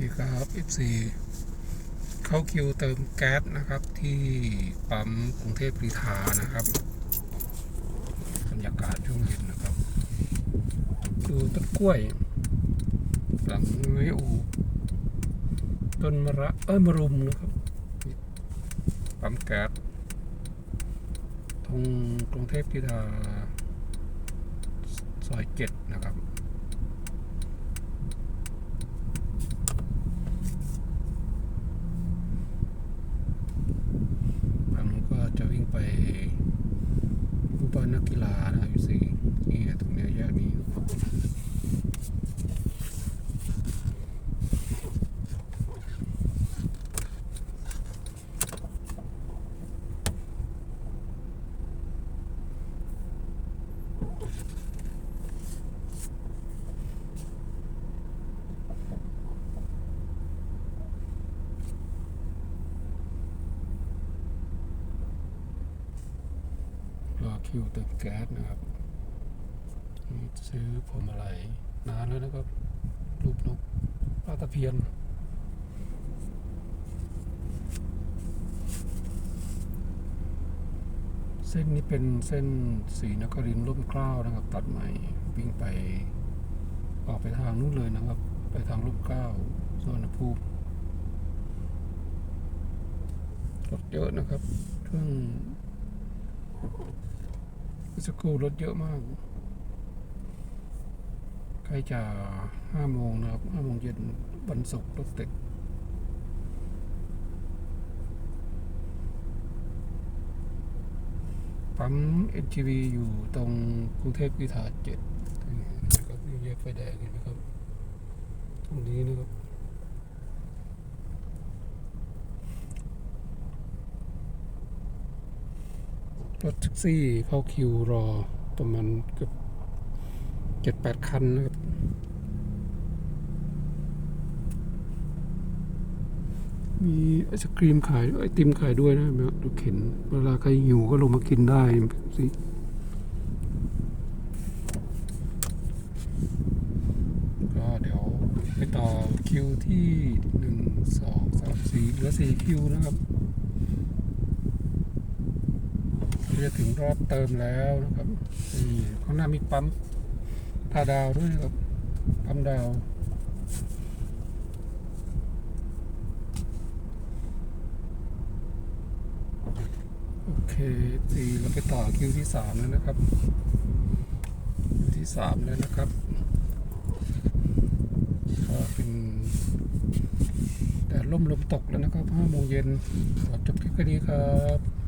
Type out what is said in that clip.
ดีครับ FC เข้าคิวเติมแก๊สนะครับ ที่ปั๊มกรุงเทพกรีฑานะครับบรรยากาศช่วงเย็นนะครับ ดูต้นกล้วย หลังไม้อูต้นมะระเอ้ยมะรุมนะครับปั๊มแก๊สตรงกรุงเทพกรีฑาซอยเจ็ดนะครับ ทางนู้นก็จะวิ่งไปรูปบ้า นนักกีฬานะครับอยู่สี่นี่ตรงเนี้ยแยกนี้ครับรอ คิวเติมแก๊สนะครับนี่ซื้อผมอะไรนานแล้วนะครับรูปนกปลาตะเพียนเส้นนี้เป็นเส้นสีนครินร่มเกล้านะครับ ตัดใหม่วิ่งไปออกไปทางนู้นเลยนะครับ ไปทางร่มเกล้าสวนภูมิรถเยอะนะครับช่วงเมื่อ สักครู่รถเยอะมาก ใกล้จะห้าโมงนะครับห้าโมงเย็นวันศุกร์รถติดปั๊ม NGV อยู่ตรงกรุงเทพกรีฑาเจ็ดนี่นะครับนี่แยกไฟแดงเห็นไหมครับ ตรงนี้นะครับ รถแท็กซี่เข้าคิวรอประมาณเกือบเจ็ดแปดคันนะครับมีไอศครีมขายไอติมขายด้วยนะแบบดูเข็น เวลาใครหิวก็ลงมากินได้สิก็เดี๋ยวไปต่อคิวที่หนึ่งสองสามสี่เหลือสี่คิวนะครับ จะถึงรอบเติมแล้วนะครับนี่ข้างหน้ามีปั๊มทาดาวด้วยครับปั๊มดาวโอเคสี่เราไปต่อคิวที่สามแล้วนะครับคิวที่สามแล้วนะครับก็เป็นแดดล่มลมตกแล้วนะครับห้าโมงเย็นขอจบคลิปแค่นี้ครับ